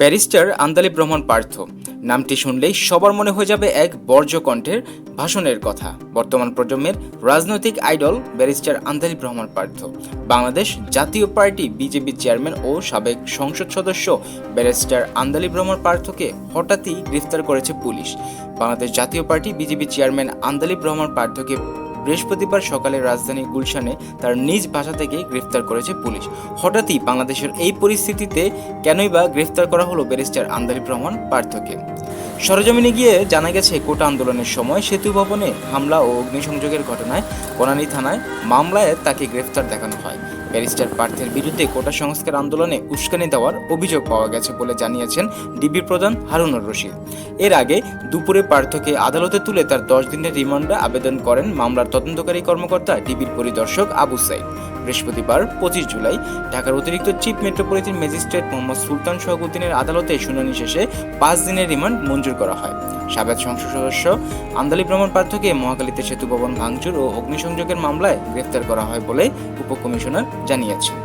Barrister Andaleeve Rahman Partha. নামটি শুনলেই সবার মনে হয়ে যাবে এক বর্জ্য কণ্ঠের ভাষণের কথা। বর্তমান প্রজন্মের রাজনৈতিক idol barrister Andaleeve Rahman Partho. Bangladesh Jatiya party, BJP chairman ও সাবেক সংসদ সদস্য ব্যারিস্টার আন্দালি ব্রহ্মণ পার্থকে হঠাৎই গ্রেফতার করেছে police. Bangladesh Jatiya party, BJP chairman Andaleeve Rahman পার্থকে বৃহস্পতিবার সকালে রাজধানী গুলশানে তার নিজ বাসা থেকে গ্রেফতার করেছে পুলিশ। হঠাৎই বাংলাদেশের এই পরিস্থিতিতে কেনই বা গ্রেফতার করা হলো ব্যারিস্টার আন্দালি রহমান পার্থকে? সরজমিনে গিয়ে জানা গেছে, কোটা আন্দোলনের সময় সেতু ভবনে হামলা ও অগ্নিসংযোগের ঘটনায় বনানী থানায় মামলায় তাকে গ্রেফতার দেখানো হয়। ব্যারিস্টার পার্থের বিরুদ্ধে কোটা সংস্কার আন্দোলনে উস্কানি দেওয়ার অভিযোগ পাওয়া গেছে বলে জানিয়েছেন ডিবি প্রধান হারুনুর রশিদ। এর আগে দুপুরে পার্থকে আদালতে তুলে তার দশ দিনের রিমান্ডে আবেদন করেন মামলার তদন্তকারী কর্মকর্তা ডিবির পরিদর্শক আবু সাইদ। বৃহস্পতিবার, পঁচিশ জুলাই, ঢাকার অতিরিক্ত chief metropolitan magistrate Mohammad Sultan শওকউদ্দিনের আদালতে শুনানি শেষে পাঁচ দিনের রিমান্ড মঞ্জুর করা হয়। সাবেক সংসদ সদস্য আন্দালি ভ্রমণ পার্থকে মহাকালীতে সেতু ভবন ভাঙচুর ও অগ্নিসংযোগের মামলায় গ্রেফতার করা হয় বলে উপকমিশনার জানিয়েছেন।